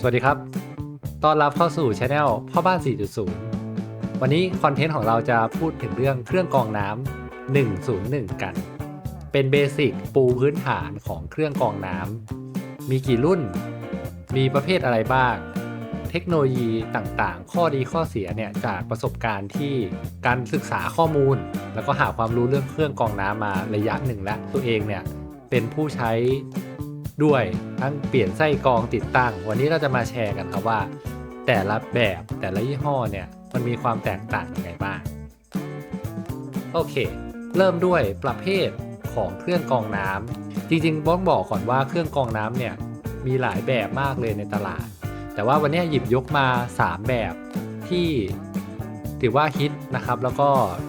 สวัสดีครับต้อนรับเข้าสู่ช anel พ่อบ้าน 4.0 วันนี้คอนเทนต์ของเราจะพูดถึงเรื่องเครื่องกรองน้ำ101 กัน เป็นเบสิกปูพื้นฐานของเครื่องกรองน้ำ มีกี่รุ่น มีประเภทอะไรบ้าง เทคโนโลยีต่างๆ ข้อดีข้อเสียเนี่ยจากประสบการณ์ที่การศึกษาข้อมูล แล้วก็หาความรู้เรื่องเครื่องกรองน้ำมาระยะหนึ่งแล้วตัวเองเนี่ยเป็นผู้ใช้ ด้วยทั้งเปลี่ยนไส้กรองติดตั้ง วันนี้เราจะมาแชร์กันครับว่า แต่ละแบบแต่ละยี่ห้อเนี่ยมันมีความแตกต่างยังไงบ้างโอเค เริ่มด้วยประเภทของเครื่องกรองน้ำจริงๆต้องบอกก่อนว่าเครื่องกรองน้ำเนี่ยมีหลายแบบมากเลยในตลาด แต่ว่าวันนี้หยิบยกมา 3 แบบที่ ถือว่าฮิตนะครับ แล้วก็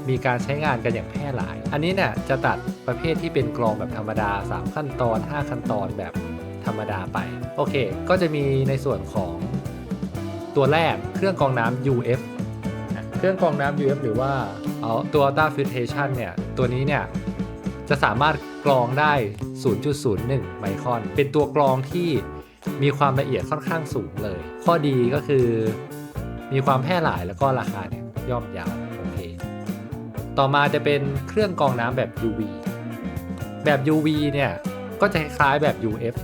มีการใช้งานกันอย่างแพร่หลาย อันนี้เนี่ยจะตัดประเภทที่เป็นกรองแบบธรรมดา 3 ขั้นตอน 5 ขั้นตอนแบบธรรมดาไป โอเค ก็จะมีในส่วนของตัวแรกเครื่องกรองน้ำ UF เครื่องกรองน้ำ UF หรือว่าเอาตัว Ultra Filtration เนี่ยตัวนี้เนี่ยจะสามารถกรองได้ 0.01 ไมครอน เป็นตัวกรองที่มีความละเอียดค่อนข้างสูงเลย ข้อดีก็คือมีความแพร่หลายแล้วก็ราคาเนี่ย ย่อมยาวโอเค ต่อมาจะเป็นเครื่องกรองน้ำแบบ UV แบบ UV เนี่ยก็จะคล้ายแบบ UF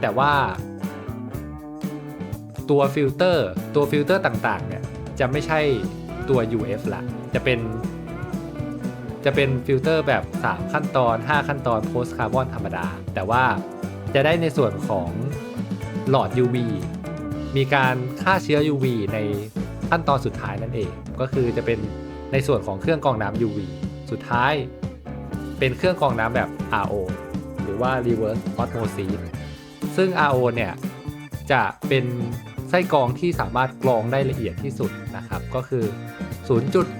แต่ว่า ตัวฟิลเตอร์ตัวฟิลเตอร์ต่างๆเนี่ยจะไม่ใช่ตัว UF ละจะเป็น จะเป็นฟิลเตอร์แบบ 3 ขั้นตอน 5 ขั้นตอนโพสคาร์บอนธรรมดา แต่ว่าจะได้ในส่วนของหลอด UV มีการฆ่าเชื้อ UV ใน ขั้นตอนสุดท้ายนั่นเอง ก็คือจะเป็นในส่วนของเครื่องกรองน้ำ UV สุดท้าย เป็นเครื่องกรองน้ำแบบ RO หรือว่า reverse osmosis ซึ่ง RO เนี่ยจะเป็นไส้กรองที่สามารถกรองได้ละเอียดที่สุดนะครับ ก็คือ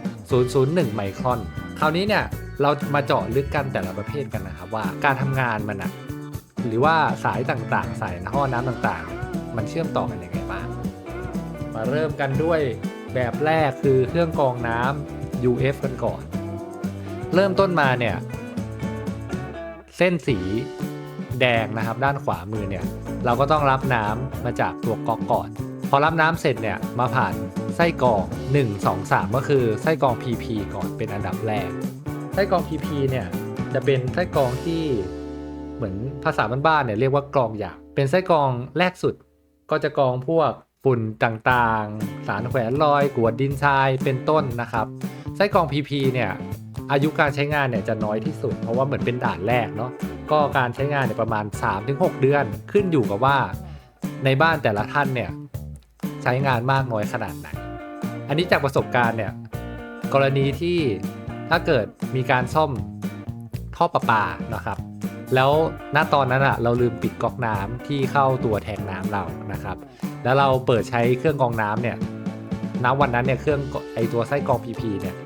0.001 ไมครอน คราวนี้เนี่ยเรามาเจาะลึกกันแต่ละประเภทกันนะครับว่าการทำงานมันอะหรือว่าสายต่างๆ สายท่อน้ำต่างๆ มันเชื่อมต่อกันยังไง มาเริ่มกันด้วยแบบแรกคือเครื่องกรองน้ำ UF กันก่อน เริ่มต้นมาเนี่ย เส้นสีแดงนะครับด้านขวามือเนี่ย เราก็ต้องรับน้ำมาจากตัวก๊อกก่อน พอรับน้ำเสร็จเนี่ยมาผ่านไส้กรอง 1 2 3 ก็คือไส้กรอง PP ก่อนเป็นอันดับแรก ไส้กรอง PP เนี่ยจะเป็นไส้กรองที่เหมือนภาษาบ้านๆเนี่ยเรียกว่ากรองหยาบเป็นไส้กรองแรกสุดก็จะกรองพวก ฝุ่นต่างๆ สารแขวนลอยกวดดินทรายเป็นต้นนะครับไส้กรอง PP เนี่ยอายุการใช้งานเนี่ยจะน้อยที่สุด เพราะว่าเหมือนเป็นด่านแรกเนาะก็การใช้งานเนี่ยประมาณ 3-6 เดือนขึ้นอยู่กับว่า ในบ้านแต่ละท่านเนี่ยใช้งานมากน้อยขนาดไหน อันนี้จากประสบการณ์เนี่ยกรณีที่ถ้าเกิดมีการซ่อมท่อประปานะครับ แล้วณตอนนั้นอะเราลืมปิดก๊อกน้ำที่เข้าตัวแทงน้ำเรานะครับ แล้วเราเปิดใช้เครื่องกรองน้ำเนี่ยณวันนั้นเนี่ยเครื่องไอตัวไส้กรอง PP เนี่ย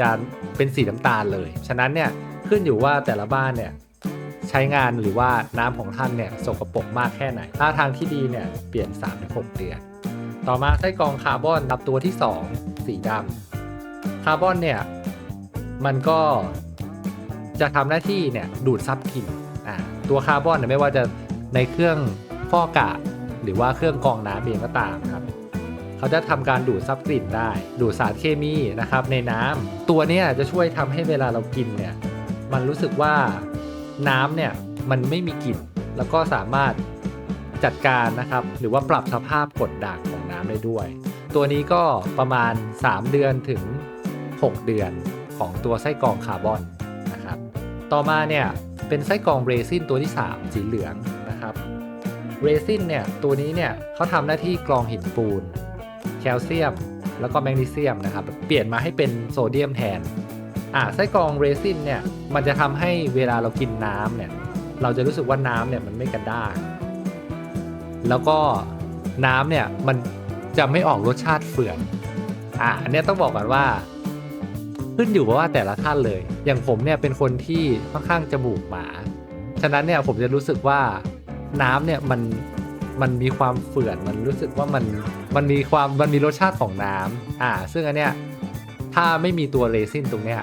จะเป็นสีน้ำตาลเลย ฉะนั้นเนี่ยขึ้นอยู่ว่าแต่ละบ้านเนี่ยใช้งานหรือว่าน้ำของท่านเนี่ยสกปรกมากแค่ไหน ถ้าทางที่ดีเนี่ยเปลี่ยน3-6เดือน ต่อมาไส้กรองคาร์บอนรับตัวที่ 2 สีดำคาร์บอนเนี่ยมันก็ จะทำหน้าที่เนี่ยดูดซับกลิ่นตัวคาร์บอนเนี่ยไม่ว่าจะในเครื่องฟอกอากาศหรือว่าเครื่องกรองน้ำเองก็ตามครับเขาจะทำการดูดซับกลิ่นได้ ดูดสารเคมีนะครับในน้ำตัวนี้จะช่วยทำให้เวลาเรากินเนี่ยมันรู้สึกว่าน้ำเนี่ยมันไม่มีกลิ่นแล้วก็สามารถจัดการนะครับ หรือว่าปรับสภาพกดด่างของน้ำได้ด้วย ตัวนี้ก็ประมาณ 3 เดือนถึง 6 เดือนของตัวไส้กรองคาร์บอน ต่อมาเนี่ยเป็นไส้กรองเรซินตัวที่ 3 สีเหลืองนะครับเรซินเนี่ยตัวนี้เนี่ยเขาทำหน้าที่กรองหินปูน แคลเซียม แล้วก็แมกนีเซียมนะครับเปลี่ยนมาให้เป็นโซเดียมแทนอ่าไส้กรองเรซินเนี่ยมันจะทำให้เวลาเรากินน้ำเนี่ยเราจะรู้สึกว่าน้ำเนี่ยมันไม่กระด้างแล้วก็น้ำเนี่ยมันจะไม่ออกรสชาติเฝื่อนอะอันเนี้ยต้องบอกก่อนว่า ขึ้นอยู่กับว่าแต่ละท่านเลย อย่างผมเนี่ยเป็นคนที่ค่อนข้างจมูกหมา ฉะนั้นเนี่ยผมจะรู้สึกว่าน้ำเนี่ยมันมันมีความเฝื่อนมันรู้สึกว่ามันมันมีความมันมีรสชาติของน้ำอ่า ซึ่งอันเนี้ยถ้าไม่มีตัวเรซินตรงเนี้ย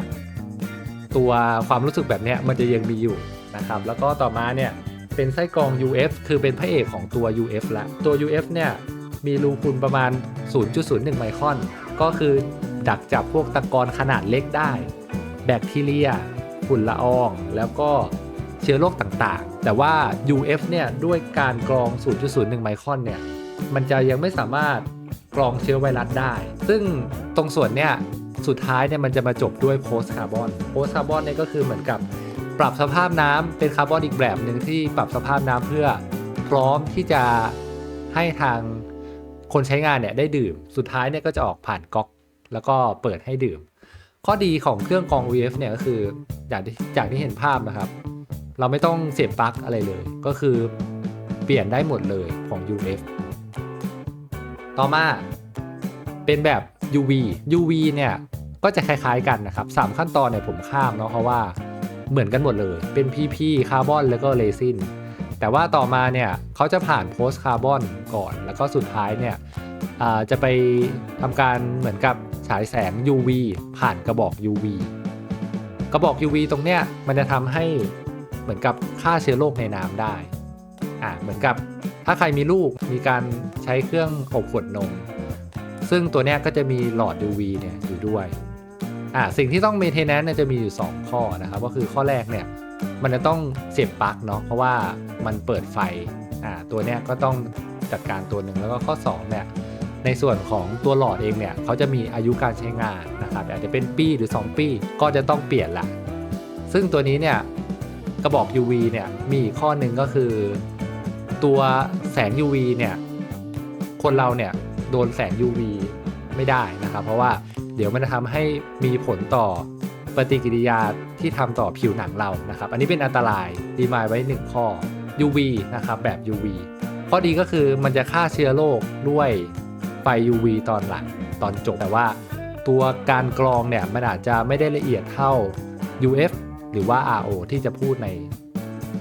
ตัวความรู้สึกแบบเนี้ยมันจะยังมีอยู่นะครับ แล้วก็ต่อมาเนี่ยเป็นไส้กรอง UF คือเป็นพระเอกของตัว UF ละตัว UF เนี่ยมีรูพุนประมาณ 0.01 ไมครอน ก็คือ ดักจับพวกตะกอนขนาดเล็กได้ แบคทีเรีย ฝุ่นละออง แล้วก็เชื้อโรคต่างๆ แต่ว่า UF เนี่ยด้วยการกรอง 0.01 ไมครอนเนี่ย มันจะยังไม่สามารถกรองเชื้อไวรัสได้ ซึ่งตรงส่วนเนี่ยสุดท้ายเนี่ยมันจะมาจบด้วยโพสคาร์บอนโพสคาร์บอนเนี่ยก็คือเหมือนกับปรับสภาพน้ำเป็นคาร์บอนอีกแบบหนึ่งที่ปรับสภาพน้ำเพื่อพร้อมที่จะให้ทางคนใช้งานเนี่ยได้ดื่ม สุดท้ายเนี่ยก็จะออกผ่านก๊อก แล้วก็เปิดให้ดื่ม ข้อดีของเครื่องกรอง UF เนี่ยก็คืออย่างที่จากที่เห็นภาพนะครับ เราไม่ต้องเสียบปลั๊กอะไรเลย ก็คือเปลี่ยนได้หมดเลยของ UF ต่อมาเป็นแบบ UV UV เนี่ยก็จะคล้ายๆกันนะครับ 3 ขั้นตอนเนี่ยผมข้ามเนาะเพราะว่าเหมือนกันหมดเลย เป็น PP คาร์บอนแล้วก็เรซิน แต่ว่าต่อมาเนี่ยเขาจะผ่านโพสคาร์บอนก่อน แล้วก็สุดท้ายเนี่ยจะไปทำการเหมือนกับ ฉายแสง UV ผ่านกระบอก UV กระบอก UV ตรงเนี้ยมันจะทำให้เหมือนกับฆ่าเชื้อโรคในน้ำได้อ่าเหมือนกับถ้าใครมีลูกมีการใช้เครื่องอบขวดนม ซึ่งตัวเนี้ยก็จะมีหลอด UV เนี่ยอยู่ด้วยอ่าสิ่งที่ต้อง maintenance เนี่ยจะมีอยู่ 2 ข้อนะครับก็คือข้อแรกเนี่ยมันจะต้องเสียบปลั๊กเนาะเพราะว่ามันเปิดไฟอ่าตัวเนี้ยก็ต้องจัดการตัวหนึ่งแล้วก็ข้อ2เนี่ย ในส่วนของตัวหลอดเองเนี่ยเขาจะมีอายุการใช้งานนะครับอาจจะเป็นปีหรือ 2 ปีก็จะต้องเปลี่ยนละ ซึ่งตัวนี้เนี่ยกระบอก UV เนี่ยมีข้อหนึ่งก็คือ ตัวแสง UV เนี่ยคนเราเนี่ยโดนแสง UV ไม่ได้นะครับ เพราะว่าเดี๋ยวมันจะทำให้มีผลต่อปฏิกิริยาที่ทำต่อผิวหนังเรานะครับ อันนี้เป็นอันตรายดีมายไว้ 1 ข้อ UV นะครับแบบ UV ข้อดีก็คือมันจะฆ่าเชื้อโรคด้วย ไฟ UV ตอนหลังตอนจบแต่ว่าตัวการกรองเนี่ยมันอาจจะไม่ได้ละเอียดเท่า UF หรือว่า RO ที่จะพูดใน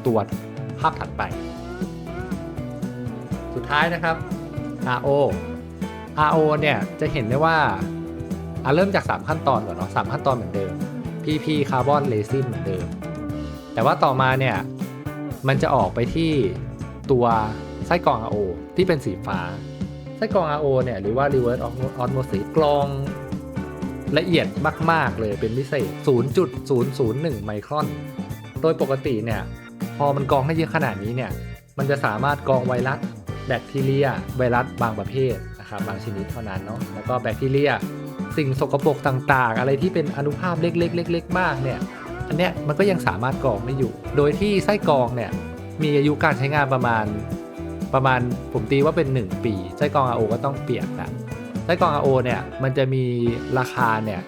ตัวภาพถัดไป สุดท้ายนะครับ RO RO เนี่ยจะเห็นได้ว่าอะเริ่มจาก 3 ขั้นตอนก่อนเนาะ3ขั้นตอนเหมือนเดิม PP คาร์บอนเรซินเหมือนเดิม แต่ว่าต่อมาเนี่ย มันจะออกไปที่ตัวไส้กรอง RO ที่เป็นสีฟ้า ไส้กรอง RO เนี่ยหรือว่า reverse osmosis กรองละเอียดมาก ๆ เลยเป็นพิเศษ 0.001 ไมครอน โดยปกติเนี่ย พอมันกรองให้เยอะขนาดนี้เนี่ย มันจะสามารถกรองไวรัส แบคทีเรีย ไวรัสบางประเภทนะครับบางชนิดเท่านั้นเนาะ แล้วก็แบคทีเรีย สิ่งสกปรกต่าง ๆ อะไรที่เป็นอนุภาพเล็กๆเล็กๆมากเนี่ย อันเนี้ยมันก็ยังสามารถกรองได้อยู่ โดยที่ไส้กรองเนี่ย มีอายุการใช้งานประมาณ ประมาณผมตีว่าเป็น 1 ปีไส้กรอง RO ก็ต้องเปลี่ยนนะไส้กรอง RO เนี่ยมันจะมีราคาเนี่ย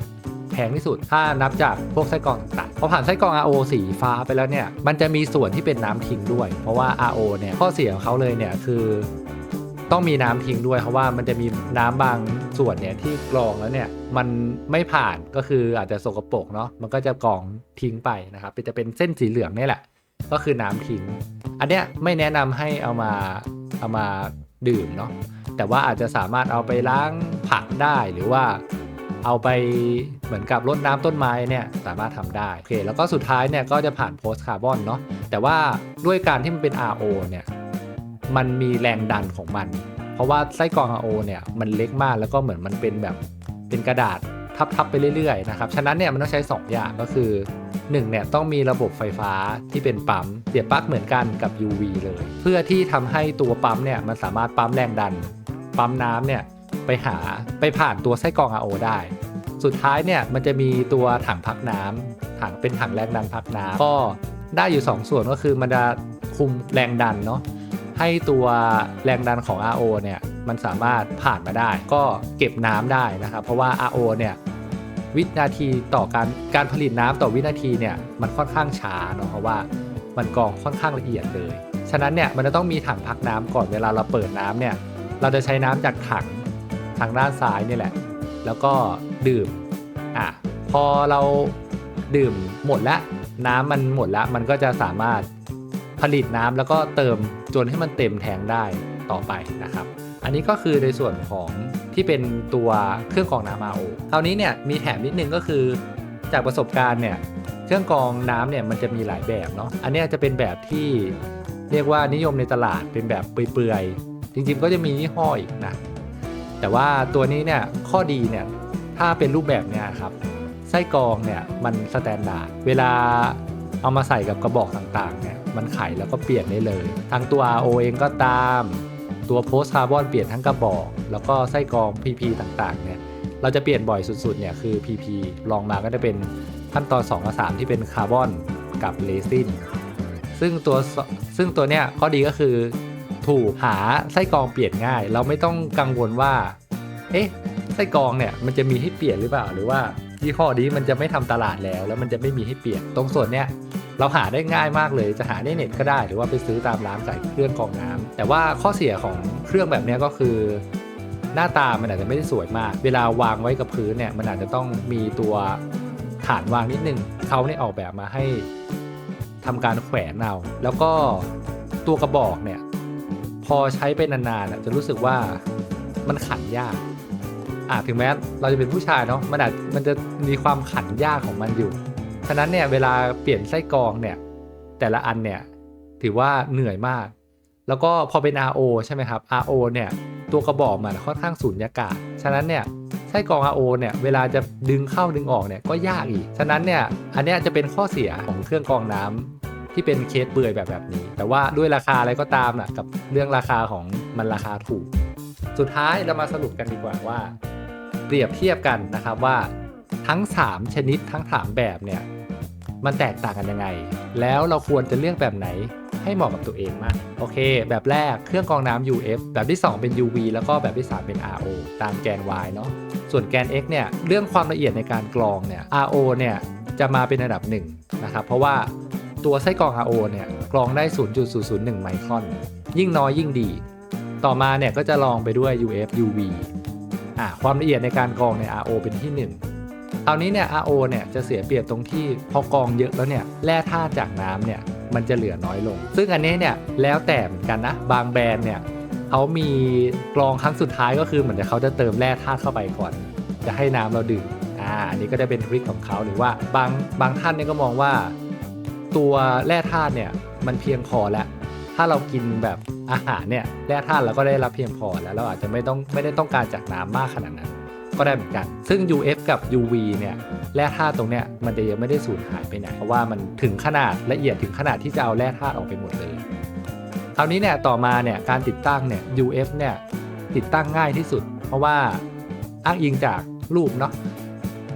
แพงที่สุดถ้านับจากพวกไส้กรองต่างๆพอผ่านไส้กรอง RO สีฟ้าไปแล้วเนี่ยมันจะมีส่วนที่เป็นน้ำทิ้งด้วย เพราะว่า RO เนี่ยข้อเสียของเขาเลยเนี่ยคือต้องมีน้ำทิ้งด้วยเพราะว่ามันจะมีน้ำบางส่วนเนี่ยที่กรองแล้วเนี่ยมันไม่ผ่านก็คืออาจจะสกปรกเนาะมันก็จะกรองทิ้งไปนะครับจะเป็นเส้นสีเหลืองนี่แหละ ก็คือน้ำทิ้ง อันเนี้ยไม่แนะนำให้เอามา เอามาดื่มเนาะแต่ว่าอาจจะสามารถเอาไปล้างผักได้หรือว่าเอาไปเหมือนกับรดน้ำต้นไม้เนี่ยสามารถทำได้โอเคแล้วก็สุดท้ายเนี่ยก็จะผ่านโพสคาร์บอนเนาะแต่ว่าด้วยการที่มันเป็น RO เนี่ยมันมีแรงดันของมัน เพราะว่าไส้กรอง RO เนี่ยมันเล็กมากแล้วก็เหมือนมันเป็นแบบเป็นกระดาษทับๆไปเรื่อยๆนะครับฉะนั้นเนี่ยมันต้องใช้ 2 อย่างก็คือ 1เนี่ยต้องมีระบบไฟฟ้าที่เป็นปั๊มเสียบปลั๊กเหมือนกันกับ UV เลย เพื่อที่ทำให้ตัวปั๊มเนี่ยมันสามารถปั๊มแรงดัน ปั๊มน้ำเนี่ยไปหาไปผ่านตัวไส้กรอง RO ได้ สุดท้ายเนี่ยมันจะมีตัวถังพักน้ำถังเป็นถังแรงดันพักน้ำก็ได้อยู่ 2 ส่วนก็คือมันจะคุมแรงดันเนาะให้ตัวแรงดันของ RO เนี่ยมันสามารถผ่านมาได้ ก็เก็บน้ำได้นะครับเพราะว่า RO เนี่ย วินาทีต่อการการผลิตน้ำต่อวินาทีเนี่ยมันค่อนข้างช้าเนาะเพราะว่ามันกรองค่อนข้างละเอียดเลย ฉะนั้นเนี่ยมันจะต้องมีถังพักน้ำก่อนเวลาเราเปิดน้ำเนี่ยเราจะใช้น้ำจากถังทางด้านซ้ายนี่แหละ แล้วก็ดื่มอะพอเราดื่มหมดแล้วน้ำมันหมดแล้วมันก็จะสามารถผลิตน้ำแล้วก็เติมจนให้มันเต็มแทงได้ต่อไปนะครับ อันนี้ก็คือในส่วนของ ที่เป็นตัวเครื่องกรองน้ำ RO คราวนี้เนี่ยมีแถมนิดนึงก็คือจากประสบการณ์เนี่ยเครื่องกรองน้ำเนี่ยมันจะมีหลายแบบเนาะอันนี้จะเป็นแบบที่เรียกว่านิยมในตลาดเป็นแบบเปื่อยๆจริงๆก็จะมียี่ห้ออีกนะแต่ว่าตัวนี้เนี่ยข้อดีเนี่ยถ้าเป็นรูปแบบเนี่ยครับไส้กรองเนี่ยมันสแตนดาร์ดเวลาเอามาใส่กับกระบอกต่างๆเนี่ยมันไขแล้วก็เปลี่ยนได้เลย ทางตัว RO เองก็ตาม ตัวโพสคาร์บอนเปลี่ยนทั้งกระบอก แล้วก็ไส้กรอง PP ต่างๆเนี่ยเราจะเปลี่ยนบ่อยสุดๆเนี่ยคือ PP ลองมาก็จะเป็นขั้นตอน2กับ3ที่เป็นคาร์บอนกับเรซินซึ่งตัวซึ่งตัวเนี้ยข้อดีก็คือถูกหาไส้กรองเปลี่ยนง่าย เราไม่ต้องกังวลว่า เอ๊ะไส้กรองเนี่ยมันจะมีให้เปลี่ยนหรือเปล่า หรือว่ายี่ห้อนี้มันจะไม่ทำตลาดแล้ว แล้วมันจะไม่มีให้เปลี่ยนตรงส่วนเนี้ย เราหาได้ง่ายมากเลย จะหาในเน็ตก็ได้หรือว่าไปซื้อตามร้านขายเครื่องกรองน้ำแต่ว่าข้อเสียของเครื่องแบบนี้ก็คือหน้าตามันอาจจะไม่ได้สวยมาก เวลาวางไว้กับพื้นเนี่ยมันอาจจะต้องมีตัวฐานวางนิดนึงเขาเนี่ยออกแบบมาให้ทำการแขวนเอาแล้วก็ตัวกระบอกเนี่ยพอใช้ไปนานๆจะรู้สึกว่ามันขันยากอ่าถึงแม้เราจะเป็นผู้ชายเนาะมันอาจมันจะมีความขันยากของมันอยู่ ฉะนั้นเนี่ยเวลาเปลี่ยนไส้กรองเนี่ยแต่ละอันเนี่ยถือว่าเหนื่อยมาก แล้วก็พอเป็น RO ใช่ไหมครับ RO เนี่ยตัวกระบอกมันค่อนข้างสูญญากาศ ฉะนั้นเนี่ยไส้กรอง RO เนี่ยเวลาจะดึงเข้าดึงออกเนี่ยก็ยากอีก ฉะนั้นเนี่ยอันนี้จะเป็นข้อเสียของเครื่องกรองน้ำที่เป็นเคสเปื่อยแบบแบบนี้ แต่ว่าด้วยราคาอะไรก็ตามนะกับเรื่องราคาของมันราคาถูก สุดท้ายเรามาสรุปกันดีกว่าว่า เปรียบเทียบกันนะครับว่าทั้ง 3 ชนิดทั้ง 3 แบบเนี่ย มันแตกต่างกันยังไง แล้วเราควรจะเลือกแบบไหนให้เหมาะกับตัวเองมาก โอเค แบบแรกเครื่องกรองน้ำ UF แบบที่ 2 เป็น UV แล้วก็แบบที่ 3 เป็น RO ตามแกน Y เนาะส่วนแกน X เนี่ยเรื่องความละเอียดในการกรองเนี่ย RO เนี่ยจะมาเป็นระดับ1นะครับเพราะว่าตัวไส้กรอง RO เนี่ยกรองได้ 0.001 ไมครอน ยิ่งน้อยยิ่งดี ต่อมาเนี่ยก็จะลองไปด้วย UF UV อ่าความละเอียดในการกรองใน RO เป็นที่ 1 คราวนี้เนี่ย RO เนี่ยจะเสียเปรียบตรงที่พอกองเยอะแล้วเนี่ยแร่ธาตุจากน้ำเนี่ยมันจะเหลือน้อยลง ซึ่งอันนี้เนี่ยแล้วแต่เหมือนกันนะ บางแบรนด์เนี่ยเขามีกรองครั้งสุดท้ายก็คือเหมือนจะเขาจะเติมแร่ธาตุเข้าไปก่อน จะให้น้ำเราดื่มอ่าอันนี้ก็จะเป็นทริคของเขาหรือว่าบางบางท่านเนี่ยก็มองว่า ตัวแร่ธาตุเนี่ยมันเพียงพอแล้ว ถ้าเรากินแบบอาหารเนี่ยแร่ธาตุเราก็ได้รับเพียงพอแล้วเราอาจจะไม่ต้องไม่ได้ต้องการจากน้ำมากขนาดนั้น ก็ได้เหมือนกัน ซึ่ง UF กับ UV เนี่ยแร่ธาตุตรงเนี้ยมันจะยังไม่ได้สูญหายไปไหน เพราะว่ามันถึงขนาดละเอียดถึงขนาดที่จะเอาแร่ธาตุออกไปหมดเลยคราวนี้เนี่ยต่อมาเนี่ยการติดตั้งเนี่ย UF เนี่ยติดตั้งง่ายที่สุด เพราะว่าอ้างอิงจากรูปเนาะ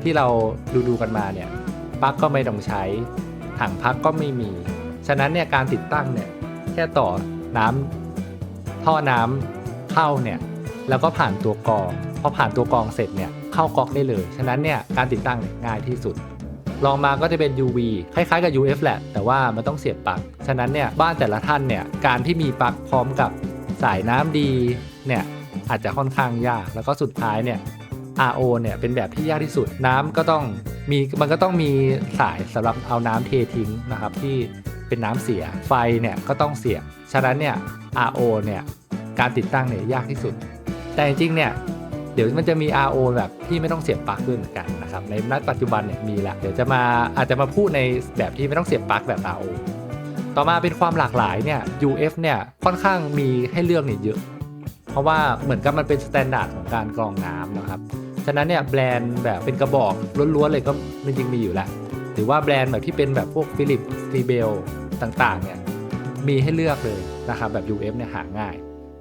ที่เราดูดูกันมาเนี่ยปลั๊กก็ไม่ต้องใช้ถังพักก็ไม่มี ฉะนั้นเนี่ยการติดตั้งเนี่ยแค่ต่อน้ำท่อน้ำเข้าเนี่ย แล้วก็ผ่านตัวกรองพอผ่านตัวกรองเสร็จเนี่ยเข้าก๊อกได้เลย ฉะนั้นเนี่ยการติดตั้งเนี่ยง่ายที่สุดลองมาก็จะเป็น UV คล้ายๆกับ UF แหละ แต่ว่ามันต้องเสียบปลั๊ก ฉะนั้นเนี่ยบ้านแต่ละท่านเนี่ยการที่มีปลั๊กพร้อมกับสายน้ำดีเนี่ยอาจจะค่อนข้างยาก แล้วก็สุดท้ายเนี่ย RO เนี่ยเป็นแบบที่ยากที่สุด น้ำก็ต้องมีมันก็ต้องมีสายสำหรับเอาน้ำเททิ้งนะครับที่เป็นน้ำเสีย ไฟเนี่ยก็ต้องเสียบ ฉะนั้นเนี่ย RO เนี่ยการติดตั้งเนี่ยยากที่สุด แต่จริงๆเนี่ยเดี๋ยวมันจะมี RO แบบที่ไม่ต้องเสียบปลั๊กด้วยเหมือนกันนะครับในณปัจจุบันเนี่ยมีแล้วเดี๋ยวจะมาอาจจะมาพูดในแบบที่ไม่ต้องเสียบปลั๊กแบบ RO ต่อมาเป็นความหลากหลายเนี่ย UF เนี่ยค่อนข้างมีให้เลือกเนี่ยเยอะ เพราะว่าเหมือนกับมันเป็นสแตนดาร์ดของการกรองน้ำนะครับฉะนั้นเนี่ยแบรนด์แบบเป็นกระบอกล้วนๆเลยก็จริงๆมีอยู่แล้วหรือว่าแบรนด์แบบที่เป็นแบบพวกฟิลิปซีเบลต่างๆเนี่ยมีให้เลือกเลยนะครับแบบ UF เนี่ยหาง่าย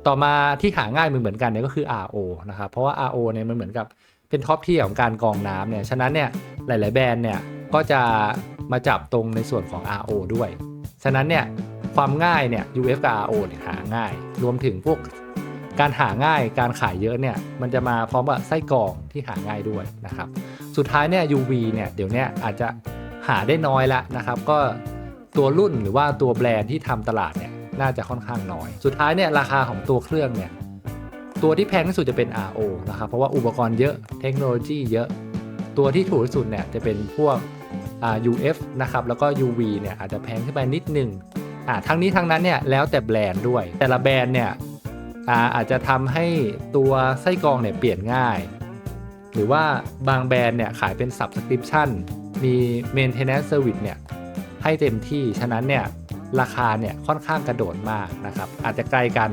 ต่อมาที่หาง่ายเหมือนกันเนี่ยก็คือ RO นะครับเพราะว่า RO เนี่ยมันเหมือนกับเป็นท็อปที่ของการกรองน้ำเนี่ยฉะนั้นเนี่ยหลาย ๆ แบรนด์เนี่ยก็จะมาจับตรงในส่วนของ RO ด้วย ฉะนั้นเนี่ยความง่ายเนี่ย UF กับ RO เนี่ยหาง่าย รวมถึงพวกการหาง่ายการขายเยอะเนี่ยมันจะมาพร้อมกับไส้กรองที่หาง่ายด้วยนะครับสุดท้ายเนี่ย UV เนี่ยเดี๋ยวเนี้อาจจะหาได้น้อยละนะครับ ก็ตัวรุ่นหรือว่าตัวแบรนด์ที่ทำตลาดเนี่ย น่าจะค่อนข้างน้อย สุดท้ายเนี่ยราคาของตัวเครื่องเนี่ยตัวที่แพงที่สุดจะเป็น RO นะครับเพราะว่าอุปกรณ์เยอะเทคโนโลยีเยอะ ตัวที่ถูกที่สุดเนี่ยจะเป็นพวก UF นะครับแล้วก็ UV เนี่ยอาจจะแพงขึ้นไปนิดนึงอ่าทั้งนี้ทั้งนั้นเนี่ยแล้วแต่แบรนด์ด้วย แต่ละแบรนด์เนี่ยอาอาจจะทำให้ตัวไส้กรองเนี่ยเปลี่ยนง่าย หรือว่าบางแบรนด์เนี่ยขายเป็น subscription มี maintenance service เนี่ยให้เต็มที่ ฉะนั้นเนี่ย ราคาเนี่ยค่อนข้างกระโดดมากนะครับ อาจจะไกลกัน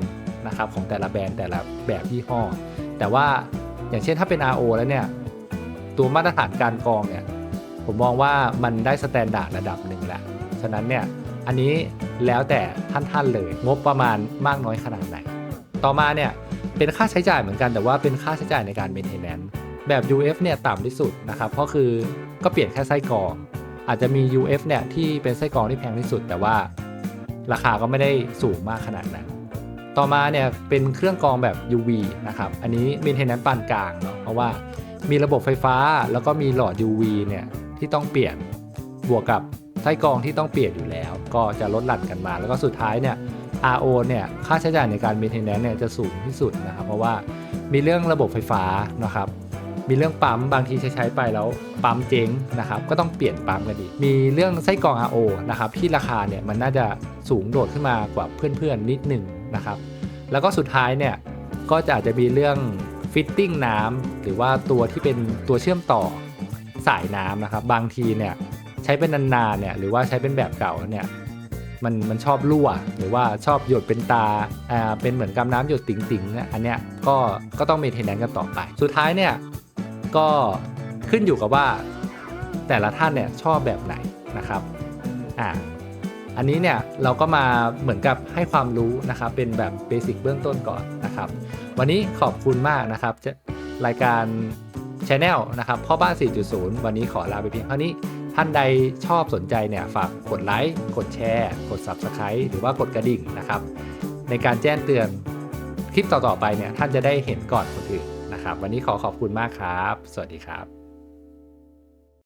นะครับของแต่ละแบรนด์แต่ละแบบยี่ห้อ แต่ว่าอย่างเช่นถ้าเป็น RO แล้วเนี่ยตัวมาตรฐานการกรองเนี่ยผมมองว่ามันได้สแตนดาร์ดระดับหนึ่งแล้ว ฉะนั้นเนี่ยอันนี้แล้วแต่ท่านๆเลยงบประมาณมากน้อยขนาดไหน ต่อมาเนี่ยเป็นค่าใช้จ่ายเหมือนกันแต่ว่าเป็นค่าใช้จ่ายในการ maintenance แบบ UF เนี่ยต่ำที่สุดนะครับเพราะคือก็เปลี่ยนแค่ไส้กรองอาจจะมี UF เนี่ยที่เป็นไส้กรองที่แพงที่สุด แต่ว่า ราคาก็ไม่ได้สูงมากขนาดนั้น ต่อมาเนี่ยเป็นเครื่องกรองแบบ UV นะครับ อันนี้ maintenance ปานกลางเนาะเพราะว่ามีระบบไฟฟ้าแล้วก็มีหลอด UV เนี่ยที่ต้องเปลี่ยนบวกกับไส้กรองที่ต้องเปลี่ยนอยู่แล้ว ก็จะลดหลั่นกันมา แล้วก็สุดท้ายเนี่ย RO เนี่ยค่าใช้จ่ายในการ maintenance เนี่ยจะสูงที่สุดนะครับ เพราะว่ามีเรื่องระบบไฟฟ้านะครับ มีเรื่องปั๊มบางทีใช้ไปแล้วปั๊มเจ๊งนะครับก็ต้องเปลี่ยนปั๊มกันดีมีเรื่องไส้กรอง RO นะครับที่ราคาเนี่ยมันน่าจะสูงโดดขึ้นมากว่าเพื่อนๆนิดหนึ่งนะครับแล้วก็สุดท้ายเนี่ยก็จะอาจจะมีเรื่องฟิตติ้งน้ำหรือว่าตัวที่เป็นตัวเชื่อมต่อสายน้ำนะครับ บางทีเนี่ยใช้เป็นนานๆเนี่ยหรือว่าใช้เป็นแบบเก่าเนี่ยมันมันชอบรั่วหรือว่าชอบหยดเป็นตาอ่าเป็นเหมือนกำน้ำหยดติ๋งๆเนี่ยอันเนี้ยก็ก็ต้องมีเทนแนนกันต่อไป สุดท้ายเนี่ย ก็ขึ้นอยู่กับว่าแต่ละท่านเนี่ยชอบแบบไหนนะครับอ่าอันนี้เนี่ยเราก็มาเหมือนกับให้ความรู้นะครับ เป็นแบบเบสิกเบื้องต้นก่อนนะครับ วันนี้ขอบคุณมากนะครับจะรายการ Channel นะครับพ่อบ้าน 4.0 วันนี้ขอลาไปเพียงเท่านี้ ท่านใดชอบสนใจเนี่ยฝากกดไลค์ กดแชร์ กด Subscribe หรือว่ากดกระดิ่งนะครับ ในการแจ้งเตือนคลิปต่อๆไปเนี่ยท่านจะได้เห็นก่อนคนอื่น นะครับ วันนี้ขอขอบคุณมากครับ สวัสดีครับ